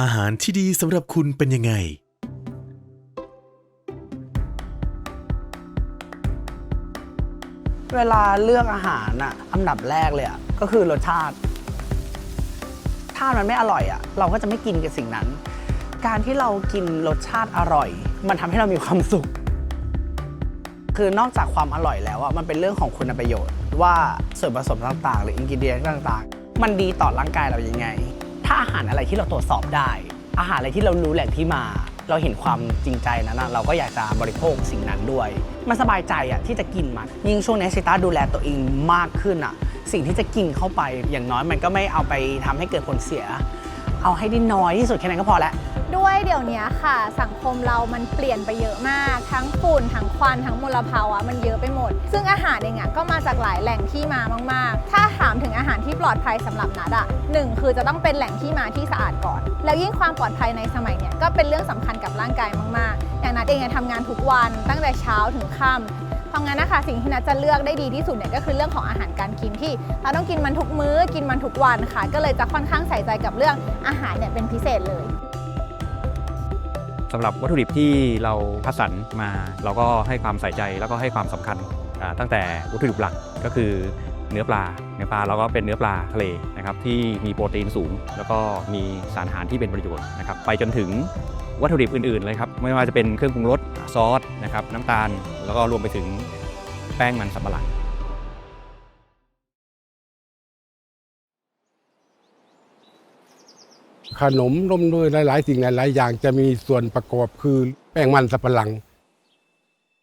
อาหารที่ดีสำหรับคุณเป็นยังไง เวลาเลือกอาหารอะอันดับแรกเลยอะก็คือรสชาติ ถ้ามันไม่อร่อยอะเราก็จะไม่กินกับสิ่งนั้น การที่เรากินรสชาติอร่อย มันทำให้เรามีความสุข คือนอกจากความอร่อยแล้วอะมันเป็นเรื่องของคุณประโยชน์ ว่าส่วนผสมต่างๆ หรืออินกิเดียนต่างๆ มันดีต่อร่างกายเรายังไง ถ้าอาหารอะไรที่เราตรวจสอบได้ อาหารอะไรที่เรารู้แหล่งที่มา เราเห็นความจริงใจนั้นนะเราก็อยากจะบริโภคสิ่งนั้นด้วย มันสบายใจอะที่จะกินมัน ยิ่งช่วงนี้ชิต้าดูแลตัวเองมากขึ้นอะสิ่งที่จะกินเข้าไปอย่างน้อยมันก็ไม่เอาไปทำให้เกิดผลเสีย เอาให้ได้น้อยที่สุดแค่นั้นก็พอแล้ว ด้วยเดี๋ยวนี้ค่ะ สังคมเรามันเปลี่ยนไปเยอะมาก ทั้งฝุ่นทั้งควันทั้งมลภาวะมันเยอะไปหมด ซึ่งอาหารเองอะก็มาจากหลายแหล่งที่มามาก ๆ ถ้าถามถึงอาหารที่ปลอดภัยสำหรับนัดอะหนึ่งคือจะต้องเป็นแหล่งที่มาที่สะอาดก่อน แล้วยิ่งความปลอดภัยในสมัยเนี้ยก็เป็นเรื่องสำคัญกับร่างกายมาก ๆ อย่างนัดเองอะทำงานทุกวันตั้งแต่เช้าถึงค่ำเพราะงั้นนะคะสิ่งที่นัทจะเลือกได้ดีที่สุดเนี่ยก็คือเรื่องของอาหารการกินที่เราต้องกินมันทุกมื้อกินมันทุกวันค่ะ ก็เลยจะค่อนข้างใส่ใจกับเรื่องอาหารเนี่ยเป็นพิเศษเลย สำหรับวัตถุดิบที่เราคัดสรรมา เราก็ให้ความใส่ใจแล้วก็ให้ความสำคัญอ่าตั้งแต่วัตถุดิบหลักก็คือเนื้อปลาเนื้อปลาเราก็เป็นเนื้อปลาทะเลนะครับที่มีโปรตีนสูง แล้วก็มีสารอาหารที่เป็นประโยชน์นะครับไปจนถึงวัตถุดิบอื่นๆเลยครับไม่ว่าจะเป็นเครื่องปรุงรสซอสนะครับน้ำตาล แล้วก็รวมไปถึงแป้งมันสำปะหลัง ขนมร่วมด้วยหลาย ๆ สิ่งหลาย ๆ อย่างจะมีส่วนประกอบคือแป้งมันสับปะหลัง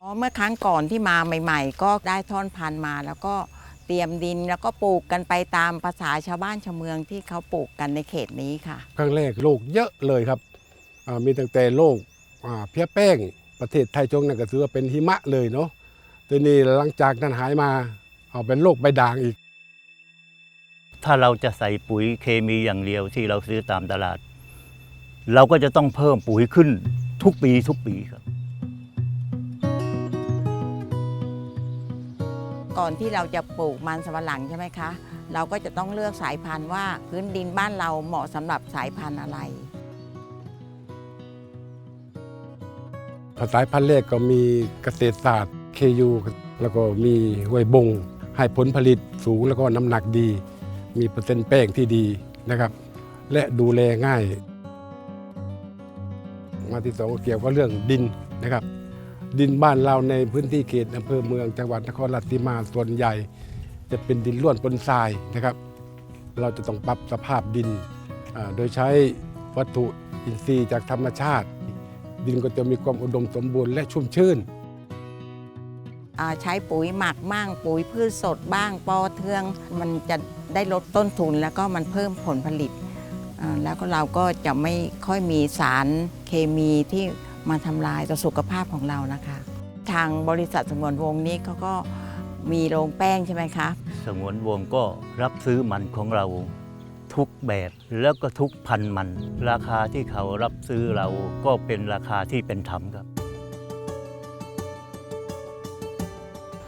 อ๋อเมื่อครั้งก่อนที่มาใหม่ ๆ ก็ได้ท่อนพันธุ์มาแล้วก็เตรียมดินแล้วก็ปลูกกันไปตามภาษาชาวบ้านชาวเมืองที่เขาปลูกกันในเขตนี้ค่ะ ครั้งแรกโรคเยอะเลยครับอ่ามีตั้งแต่โรคอ่าเพี้ยแป้งประเทศไทยช่วงนั้นก็ถือว่าเป็นหิมะเลยเนาะทีนี้หลังจากนั้นหายมาเอาเป็นโรคใบด่างอีก ถ้าเราจะใส่ปุ๋ยเคมีอย่างเดียวที่เราซื้อตามตลาด เราก็จะต้องเพิ่มปุ๋ยขึ้นทุกปีทุกปีครับ ก่อนที่เราจะปลูกมันสำปะหลังใช่ไหมคะ เราก็จะต้องเลือกสายพันธุ์ว่าพื้นดินบ้านเราเหมาะสำหรับสายพันธุ์อะไรภาษาพันธุ์แรกก็มีเกษตรศาสตร์ KU แล้วก็มีห้วยบงให้ผลผลิตสูงแล้วก็น้ำหนักดี มีเปอร์เซ็นต์แป้งที่ดีนะครับ และดูแลง่าย มาที่สองเกี่ยวกับเรื่องดินนะครับ ดินบ้านเราในพื้นที่เขตอำเภอเมืองจังหวัดนครราชสีมาส่วนใหญ่ จะเป็นดินล้วนปนทรายนะครับ เราจะต้องปรับสภาพดินโดยใช้วัตถุอินทรีย์จากธรรมชาติ ดินก็จะมีความอุดมสมบูรณ์และชุ่มชื้นใช้ปุ๋ยหมักบ้างปุ๋ยพืชสดบ้างปอเทือง มันจะ ได้ลดต้นทุนแล้วก็มันเพิ่มผลผลิต แล้วก็เราก็จะไม่ค่อยมีสารเคมีที่มาทำลายต่อสุขภาพของเรานะคะ ทางบริษัทสงวนวงนี้เขาก็มีโรงแป้งใช่ไหมคะสงวนวงก็รับซื้อมันของเราทุกแบบแล้วก็ทุกพันมัน ราคาที่เขารับซื้อเราก็เป็นราคาที่เป็นธรรมครับ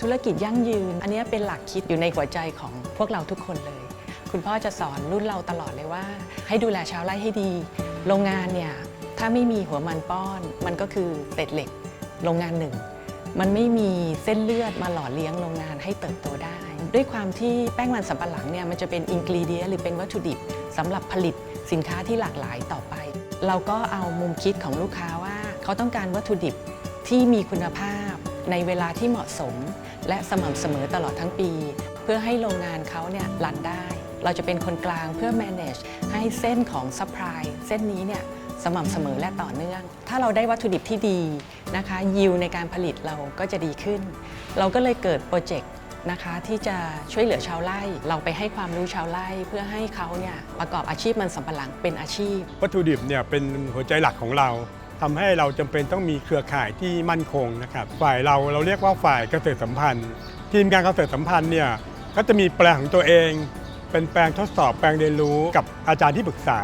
ธุรกิจยั่งยืน อันนี้เป็นหลักคิดอยู่ในหัวใจของพวกเราทุกคนเลย คุณพ่อจะสอนรุ่นเราตลอดเลยว่า ให้ดูแลชาวไร่ให้ดี โรงงานเนี่ยถ้าไม่มีหัวมันป้อน มันก็คือเศษเหล็ก โรงงานหนึ่ง มันไม่มีเส้นเลือดมาหล่อเลี้ยงโรงงานให้เติบโตได้ ด้วยความที่แป้งมันสำปะหลังเนี่ยมันจะเป็นอินกรีเดียหรือเป็นวัตถุดิบสำหรับผลิตสินค้าที่หลากหลายต่อไป เราก็เอามุมคิดของลูกค้าว่า เขาต้องการวัตถุดิบที่มีคุณภาพในเวลาที่เหมาะสม และสม่ำเสมอตลอดทั้งปี เพื่อให้โรงงานเขาเนี่ยรันได้ เราจะเป็นคนกลางเพื่อ manage ให้เส้นของ supply เส้นนี้เนี่ยสม่ำเสมอและต่อเนื่อง ถ้าเราได้วัตถุดิบที่ดีนะคะยิวในการผลิตเราก็จะดีขึ้น เราก็เลยเกิดโปรเจกต์นะคะที่จะช่วยเหลือชาวไร่ เราไปให้ความรู้ชาวไร่เพื่อให้เขาเนี่ยประกอบอาชีพมันสำปะหลังเป็นอาชีพ วัตถุดิบเนี่ยเป็นหัวใจหลักของเรา ทำให้เราจำเป็นต้องมีเครือข่ายที่มั่นคงนะครับ ฝ่ายเราเราเรียกว่าฝ่ายเกษตรสัมพันธ์ ทีมการเกษตรสัมพันธ์เนี่ยก็จะมีแปลงของตัวเอง เป็นแปลงทดสอบแปลงเรียนรู้กับอาจารย์ที่ปรึกษา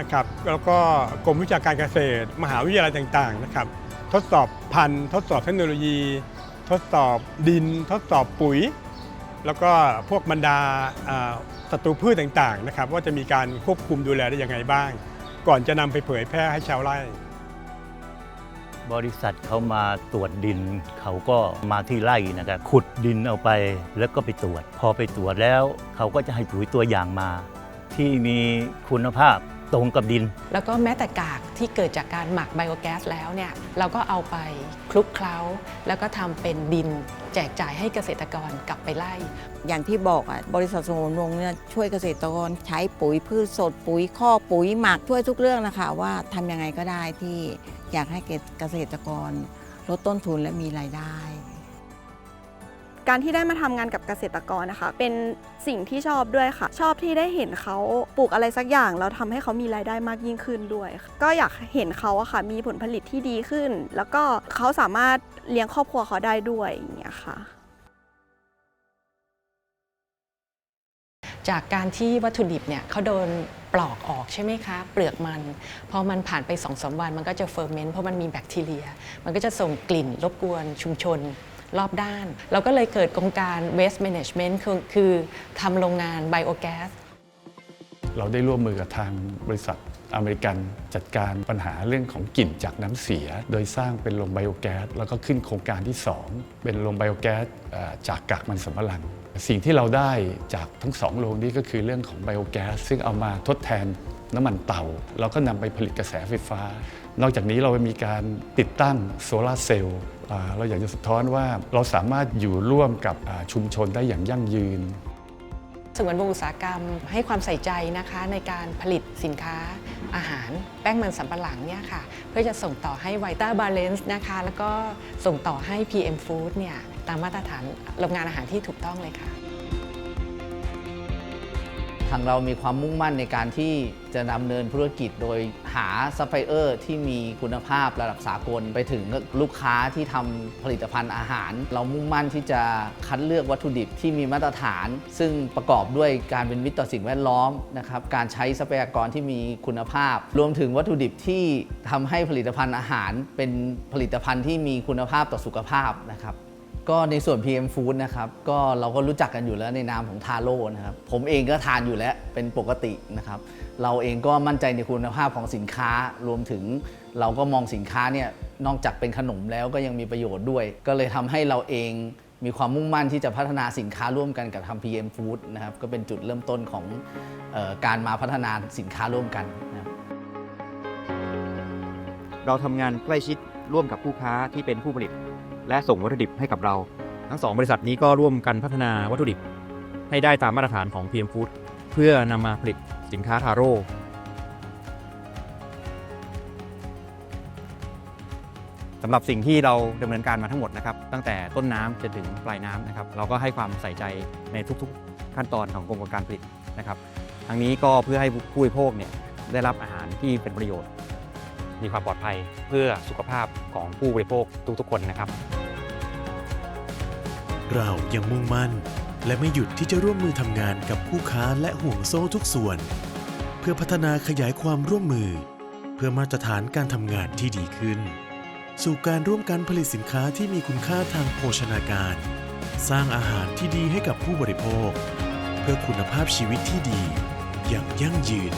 นะครับ แล้วก็กรมวิชาการเกษตร มหาวิทยาลัยต่างๆนะครับ ทดสอบพันธุ์ ทดสอบเทคโนโลยี ทดสอบดิน ทดสอบปุ๋ย แล้วก็พวกบรรดาอ่าศัตรูพืชต่างๆนะครับ ว่าจะมีการควบคุมดูแลได้ยังไงบ้าง ก่อนจะนำไปเผยแพร่ให้ชาวไร่ บริษัทเขามาตรวจดิน เขาก็มาที่ไร่นะครับขุดดินเอาไปแล้วก็ไปตรวจ พอไปตรวจแล้วเขาก็จะให้ปุ๋ยตัวอย่างมา ที่มีคุณภาพตรงกับดิน แล้วก็แม้แต่กากที่เกิดจากการหมักไบโอแก๊สแล้วเนี่ยเราก็เอาไปคลุกเคล้า แล้วก็ทำเป็นดิน แจกจ่ายให้เกษตรกรกลับไปไล่ อย่างที่บอกอะบริษัทสมุนวงศ์เนี่ยช่วยเกษตรกรใช้ปุ๋ยพืชสดปุ๋ยข้อปุ๋ยหมักช่วยทุกเรื่องนะคะ ว่าทำยังไงก็ได้ที่อยากให้เกษตรกรลดต้นทุนและมีรายได้ การที่ได้มาทำงานกับเกษตรกรนะคะ เป็นสิ่งที่ชอบด้วยค่ะ ชอบที่ได้เห็นเขาปลูกอะไรสักอย่างแล้วทำให้เขามีรายได้มากยิ่งขึ้นด้วย ก็อยากเห็นเขาอะค่ะ มีผลผลิตที่ดีขึ้น แล้วก็เขาสามารถเลี้ยงครอบครัวเขาได้ด้วยอย่างเงี้ยค่ะจากการที่วัตถุดิบเนี่ยเขาโดนปลอกออกใช่ไหมคะ เปลือกมันพอมันผ่านไป2องสวันมันก็จะเฟอร์เมนต์เพราะมันมีแบคทีเรีย มันก็จะส่งกลิ่นรบกวนชุมชน รอบด้าน เราก็เลยเกิดโครงการ waste management คือคือทำโรงงานไบโอแก๊สเราได้ร่วมมือกับทางบริษัทอเมริกันจัดการปัญหาเรื่องของกลิ่นจากน้ำเสีย โดยสร้างเป็นโรงไบโอแก๊สแล้วก็ขึ้นโครงการที่ 2 เป็นโรงไบโอแก๊สจากกากมันสำปะหลัง สิ่งที่เราได้จากทั้งสองโรงนี้ก็คือเรื่องของไบโอแก๊สซึ่งเอามาทดแทน น้ำมันเตาเราก็นำไปผลิตกระแสไฟฟ้า นอกจากนี้เรามีการติดตั้งโซลาร์เซลล์เราอยากจะสะท้อนว่าเราสามารถอยู่ร่วมกับชุมชนได้อย่างยั่งยืนสงวนวงอุตสาหกรรมให้ความใส่ใจนะคะในการผลิตสินค้าอาหารแป้งมันสำปะหลังเนี่ยค่ะเพื่อจะส่งต่อให้ไวต้าบาลานซ์นะคะ แล้วก็ส่งต่อให้ PM Food เนี่ยตามมาตรฐานโรงงานอาหารที่ถูกต้องเลยค่ะ ทางเรามีความมุ่งมั่นในการที่จะดำเนินธุรกิจโดยหาซัพพลายเออร์ที่มีคุณภาพระดับสากลไปถึงลูกค้าที่ทำผลิตภัณฑ์อาหาร เรามุ่งมั่นที่จะคัดเลือกวัตถุดิบที่มีมาตรฐาน ซึ่งประกอบด้วยการเป็นมิตรต่อสิ่งแวดล้อมนะครับการใช้ทรัพยากรที่มีคุณภาพ รวมถึงวัตถุดิบที่ทำให้ผลิตภัณฑ์อาหาร เป็นผลิตภัณฑ์ที่มีคุณภาพต่อสุขภาพนะครับ ก็ในส่วน PM Food นะครับก็เราก็รู้จักกันอยู่แล้วในนามของทาโร่นะครับผมเองก็ทานอยู่แล้วเป็นปกตินะครับเราเองก็มั่นใจในคุณภาพของสินค้ารวมถึง เราก็มองสินค้าเนี่ยนอกจากเป็นขนมแล้วก็ยังมีประโยชน์ด้วย ก็เลยทำให้เราเองมีความมุ่งมั่นที่จะพัฒนาสินค้าร่วมกันกับทำ PM Food นะครับก็เป็นจุดเริ่มต้นของออการมาพัฒนาสินค้าร่วมกันนะครับเราทำงานใกล้ชิดร่วมกับผู้ค้าที่เป็นผู้ผลิต และส่งวัตถุดิบให้กับเรา ทั้งสองบริษัทนี้ก็ร่วมกันพัฒนาวัตถุดิบ ให้ได้ตามมาตรฐานของ PM Food เพื่อนำมาผลิตสินค้าทาโร่สำหรับสิ่งที่เราดำเนินการมาทั้งหมดนะครับ ตั้งแต่ต้นน้ำจนถึงปลายน้ำนะครับ เราก็ให้ความใส่ใจในทุกๆ ขั้นตอนของกระบวนการผลิตนะครับ ทั้งนี้ก็เพื่อให้ผู้บริโภคเนี่ยได้รับอาหารที่เป็นประโยชน์ มีความปลอดภัยเพื่อสุขภาพของผู้บริโภคทุกๆคนนะครับ เรายังมุ่งมั่น และไม่หยุดที่จะร่วมมือทำงานกับคู่ค้าและห่วงโซ่ทุกส่วน เพื่อพัฒนาขยายความร่วมมือ เพื่อมาตรฐานการทำงานที่ดีขึ้น สู่การร่วมกันผลิตสินค้าที่มีคุณค่าทางโภชนาการ สร้างอาหารที่ดีให้กับผู้บริโภค เพื่อคุณภาพชีวิตที่ดี อย่างยั่งยืน